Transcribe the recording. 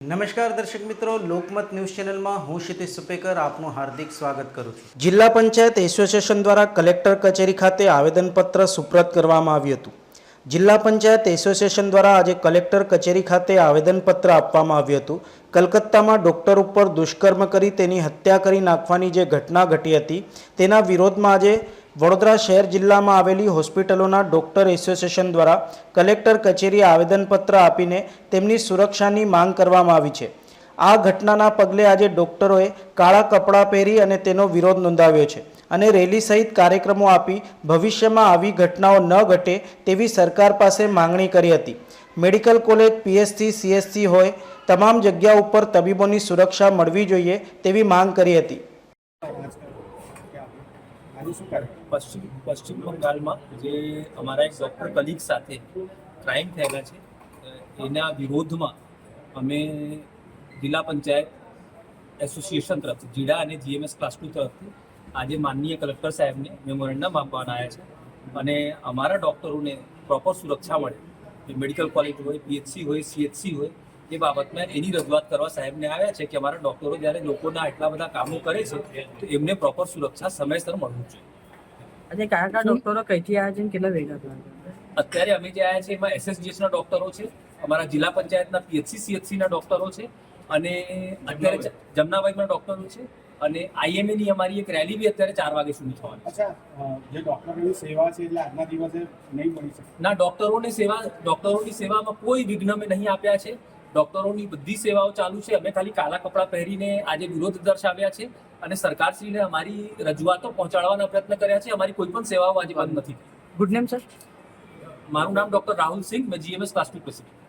નમસ્કાર દર્શક મિત્રો, લોકમત ન્યૂઝ ચેનલમાં હું ક્ષિતિશ સુપેકર આપનું હાર્દિક સ્વાગત કરું છું. જિલ્લા પંચાયત એસોસિએશન દ્વારા કલેક્ટર કચેરી ખાતે આવેદનપત્ર સુપ્રત કરવામાં આવ્યું હતું. જિલ્લા પંચાયત એસોસિએશન દ્વારા આજે કલેક્ટર કચેરી ખાતે આવેદનપત્ર આપવામાં આવ્યું હતું. કલકત્તામાં ડૉક્ટર ઉપર દુષ્કર્મ કરી તેની હત્યા કરી નાખવાની જે ઘટના ઘટી હતી, તેના વિરોધમાં આજે વડોદરા શહેર જિલ્લામાં આવેલી હોસ્પિટલોના ડૉક્ટર એસોસિએશન દ્વારા કલેક્ટર કચેરીએ આવેદનપત્ર આપીને તેમની સુરક્ષાની માંગ કરવામાં આવી છે. આ ઘટનાના પગલે આજે ડૉક્ટરોએ કાળા કપડાં પહેરી અને તેનો વિરોધ નોંધાવ્યો છે અને રેલી સહિત કાર્યક્રમો આપી ભવિષ્યમાં આવી ઘટનાઓ ન ઘટે તેવી સરકાર પાસે માંગણી કરી હતી. મેડિકલ કોલેજ પીએસસી, સીએસસી હોય તમામ જગ્યા ઉપર તબીબોની સુરક્ષા મળવી જોઈએ તેવી માંગ કરી હતી. આજે શું કરે પશ્ચિમ પશ્ચિમ બંગાળમાં જે અમારા એક ડૉક્ટર કલીગ સાથે ક્રાઇમ થયેલા છે એના વિરોધમાં અમે જિલ્લા પંચાયત એસોસિએશન તરફથી જીડા અને જીએમએસ ક્લાસ ટુ તરફથી આજે માનનીય કલેક્ટર સાહેબને મેમોરેન્ડમ આપવાના આવ્યા છે. અને અમારા ડૉક્ટરોને પ્રોપર સુરક્ષા મળે. મેડિકલ કોલેજ હોય પીએચસી હોય સીએચસી હોય એ બાબતમાં એની રજૂઆત કરવા સાહેબને આવ્યા છે કે અમારા ડૉક્ટરો જ્યારે લોકોના એટલા બધા કામો કરે છે તો એમને પ્રોપર સુરક્ષા સમયસર મળવું જોઈએ. આજે કયા કયા ડોક્ટરો કઈથી આવ્યા છે કેટલા ભેગા અત્યારે અમે જે આવ્યા છે એમાં એસએસજીએસ ના ડોક્ટરો છે અમારા જિલ્લા પંચાયતના પીએચસી સીએચસી ના ડોક્ટરો છે અને અત્યારે જમનાબાઈના ડોક્ટરો છે અને આઈએમએ ની અમારી એક રેલી બી અત્યારે ચાર વાગે સુધી થવાની અચ્છા જે ડોક્ટરોની સેવા છે એટલે આજના દિવસે નહીં મળી શકે? ના ડોક્ટરોની સેવા ડોક્ટરોની સેવામાં કોઈ વિઘ્ન અમે નહીં આપ્યા છે. ડોક્ટરોની બધી સેવાઓ ચાલુ છે. અમે ખાલી કાલા કપડાં પહેરીને આજે વિરોધ દર્શાવ્યા છે અને સરકારશ્રીને અમારી રજૂઆતો પહોંચાડવાના પ્રયત્ન કર્યા છે. અમારી કોઈ પણ સેવાઓ આજે બંધ નથી. Good name sir? મારું નામ ડોક્ટર રાહુલ સિંહ મેં જીએમએસ પ્લાસ્ટિક પ્રેસિડેન્ટ